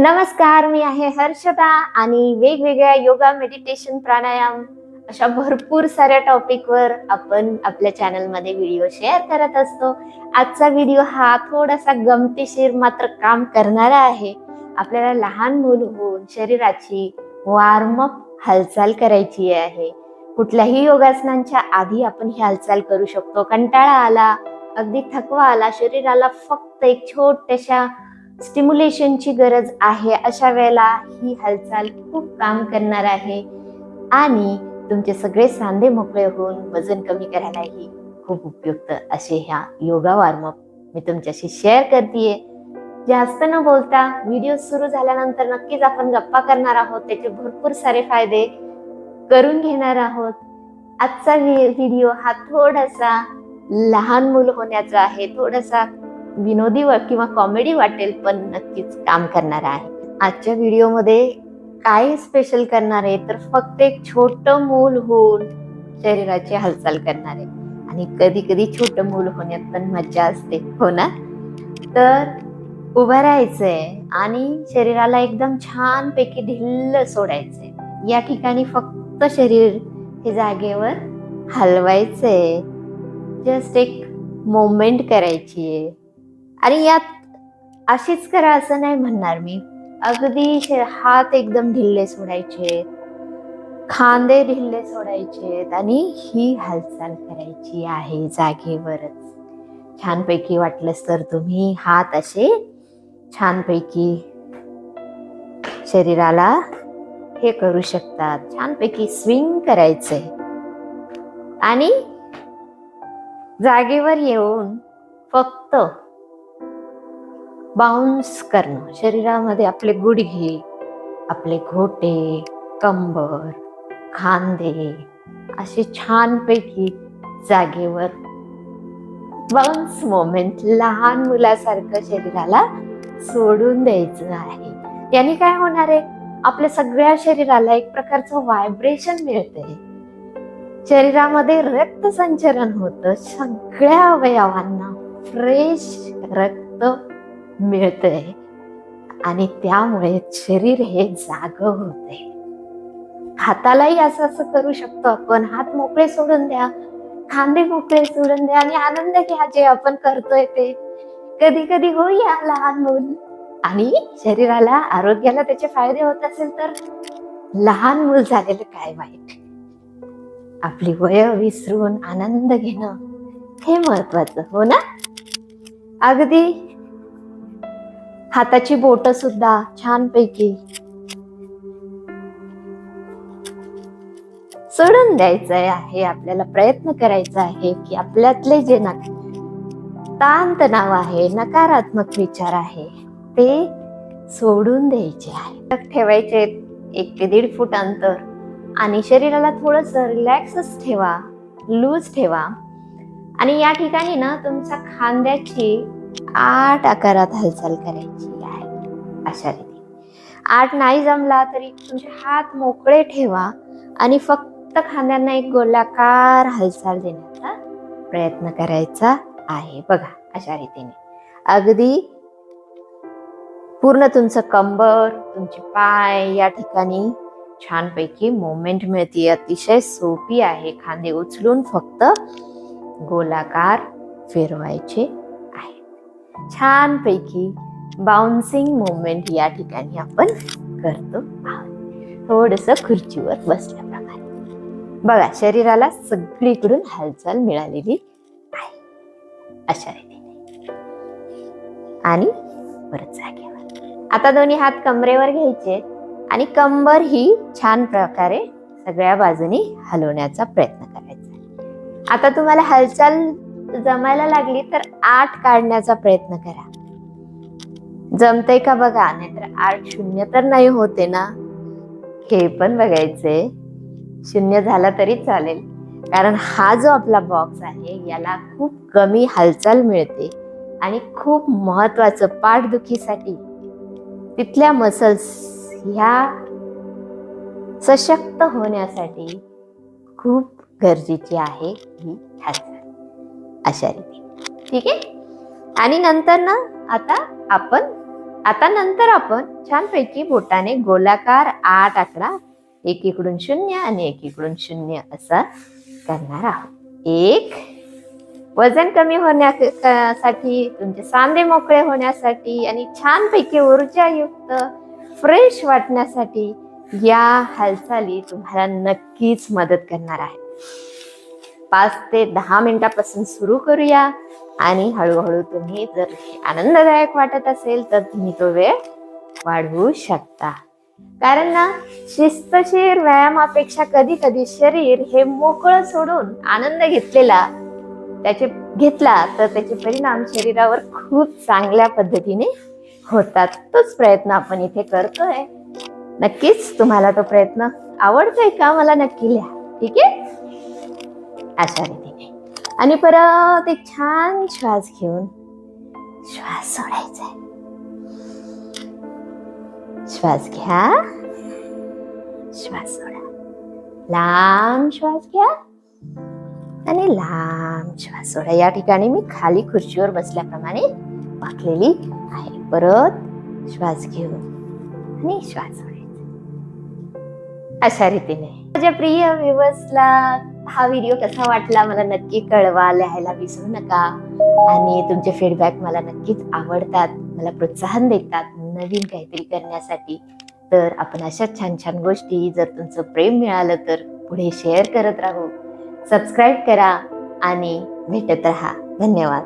नमस्कार मी आहे हर्षदा आणि वेगवेगळ्या योगा मेडिटेशन प्राणायाम अशा भरपूर साऱ्या टॉपिकवर आपण आपल्या चॅनलमध्ये व्हिडिओ शेअर करत असतो. आजचा व्हिडिओ हा थोडासा गमतीशीर मात्र काम करणारा आहे. आपल्याला लहान मूल होऊन शरीराची वॉर्मअप हालचाल करायची आहे. कुठल्याही योगासनांच्या आधी आपण ही हालचाल करू शकतो. कंटाळा आला अगदी थकवा आला शरीराला फक्त एक छोट्याशा स्टिम्युलेशनची गरज आहे अशा वेळेला ही हालचाल खूप काम करणार आहे. आणि तुमचे सगळे सांधे मोकळे होऊन वजन कमी करायलाही खूप उपयुक्त असे ह्या योगा वॉर्मअप मी तुमच्याशी शेअर करतेय. जास्त न बोलता व्हिडिओ सुरू झाल्यानंतर नक्कीच आपण गप्पा करणार आहोत. त्याचे भरपूर सारे फायदे करून घेणार आहोत. आजचा व्हिडिओ हा थोडासा लहान मूल होण्याचा आहे. थोडासा विनोदी वा- किंवा कॉमेडी वाटेल पण नक्कीच काम करणार आहे. आजच्या व्हिडिओमध्ये काय स्पेशल करणार आहे? तर फक्त एक छोट मूल होऊन शरीराची हालचाल करणार आहे. आणि कधी कधी छोट मूल होण्यात पण मज्जा असते. हो ना? तर उभं राहायचंय आणि शरीराला एकदम छान पैकी ढिल्ल सोडायचंय. या ठिकाणी फक्त शरीर हे जागेवर हलवायचंय. जस्ट एक मोमेंट करायची आहे आणि यात अशीच करा असं नाही म्हणणार मी. अगदी हात एकदम ढिल्ले सोडायचे खांदे ढिल्ले सोडायचे आणि ही हालचाल करायची आहे जागेवरच. छानपैकी वाटलंच तर तुम्ही हात असे छानपैकी शरीराला हे करू शकतात. छानपैकी स्विंग करायचे आणि जागेवर येऊन फक्त बाउन्स करणं. शरीरामध्ये आपले गुडघे आपले घोटे कंबर खांदे असे छानपैकी जागेवर बाउन्स मोमेंट लहान मुलासारखं शरीराला सोडून द्यायचं आहे. याने काय होणार आहे? आपल्या सगळ्या शरीराला एक प्रकारचं व्हायब्रेशन मिळते शरीरामध्ये रक्त संचरण होतं. सगळ्या अवयवांना फ्रेश रक्त मिळतंय. आणि त्यामुळे शरीर हे जाग होते हातालाही असं असं करू शकतो आपण. हात मोकळे सोडून द्या. खांदे मोकळे सोडून द्या. आणि आनंद घ्या जे आपण करतोय ते. कधी कधी होऊया लहान मुल आणि शरीराला आरोग्याला त्याचे फायदे होत असेल तर लहान मूल झालेलं काय वाईट? आपली वय विसरून आनंद घेणं हे महत्वाचं हो ना? अगदी. हाताची बोट सुद्धा छानपैकी. सोडून द्यायचं आहे आपल्याला प्रयत्न करायचा आहे की आपल्यातले जे ना ताण तणाव आहे नकारात्मक विचार आहे ते सोडून द्यायचे आहे. ठेवायचे एक ते दीड फूट अंतर आणि शरीराला थोडस रिलॅक्सच ठेवा लूज ठेवा. आणि या ठिकाणी ना तुमच्या खांद्याची आठ आकारात हालचाल करायची आहे. अशा रीती आठ नाही जमला तरी तुमचे हात मोकळे ठेवा आणि फक्त खांद्यांना एक गोलाकार हालचाल देण्याचा प्रयत्न करायचा आहे. बघा अशा रीतीने. अगदी पूर्ण तुमचं कंबर तुमचे पाय या ठिकाणी छानपैकी मोमेंट मिळते. अतिशय सोपी आहे. खांदे उचलून फक्त गोलाकार फिरवायचे छानपैकी बाउन्सिंग मुवमेंट या ठिकाणी आपण करतो आहोत. थोडस खुर्चीवर बसल्याप्रमाणे. बघा शरीराला सगळीकडून हालचाल मिळालेली आहे. अशा रीतीने. आणि परत जागेवर. आता दोन्ही हात कमरेवर घ्यायचे आणि कंबर ही छान प्रकारे सगळ्या बाजूनी हलवण्याचा प्रयत्न करायचा. आता तुम्हाला हालचाल जमायला लागली तर आठ काढण्याचा प्रयत्न करा. जमतय का बघा? नाहीतर आठ शून्य तर नाही होते ना? हे पण बघायचंय शून्य झाला तरी चालेल. कारण हा जो आपला बॉक्स आहे याला खूप कमी हालचाल मिळते आणि खूप महत्वाचं पाठदुखीसाठी तिथल्या मसल्स ह्या सशक्त होण्यासाठी खूप गरजेची आहे ही हालचाल अशा रीती. ठीक आहे? आणि नंतर ना आता आपण आता नंतर आपण छानपैकी बोटाने गोलाकार आठ आकडा एकीकडून शून्य आणि एकीकडून शून्य असा करणार आहोत. एक वजन कमी होण्यासाठी तुमचे सांधे मोकळे होण्यासाठी आणि छानपैकी ऊर्जायुक्त फ्रेश वाटण्यासाठी या हालचाली तुम्हाला नक्कीच मदत करणार आहे पाच ते दहा मिनिटापासून सुरू करूया. आणि हळूहळू तुम्ही जर आनंददायक वाटत असेल तर तुम्ही तो वेळ वाढवू शकता. कारण ना शिस्तशीर व्यायामापेक्षा कधी कधी शरीर हे मोकळं सोडून आनंद घेतलेला त्याचे घेतला तर त्याचे परिणाम शरीरावर खूप चांगल्या पद्धतीने होतात. तोच प्रयत्न आपण इथे करतोय. नक्कीच तुम्हाला तो प्रयत्न आवडतोय का? मला नक्की लिहा. ठीक आहे? अशा रीतीने आणि परत एक छान श्वास घेऊन श्वास सोडायचा आहे. श्वास घ्या. श्वास सोडा. लांब श्वास घ्या. आणि लांब श्वास सोडा. या ठिकाणी मी खाली खुर्चीवर बसल्याप्रमाणे वाकलेली आहे. परत श्वास घेऊन आणि श्वास सोडायचा. अशा रीतीने. माझ्या प्रिय विवसला हा व्हिडिओ कसा वाटला मला नक्की कळवा लिहायला विसरू नका. आणि तुमचे फीडबॅक मला नक्कीच आवडतात मला प्रोत्साहन देतात नवीन काहीतरी करण्यासाठी. तर आपण अशा छान छान गोष्टी जर तुमचं प्रेम मिळालं तर पुढे शेअर करत राहू. सबस्क्राईब करा आणि भेटत राहा. धन्यवाद.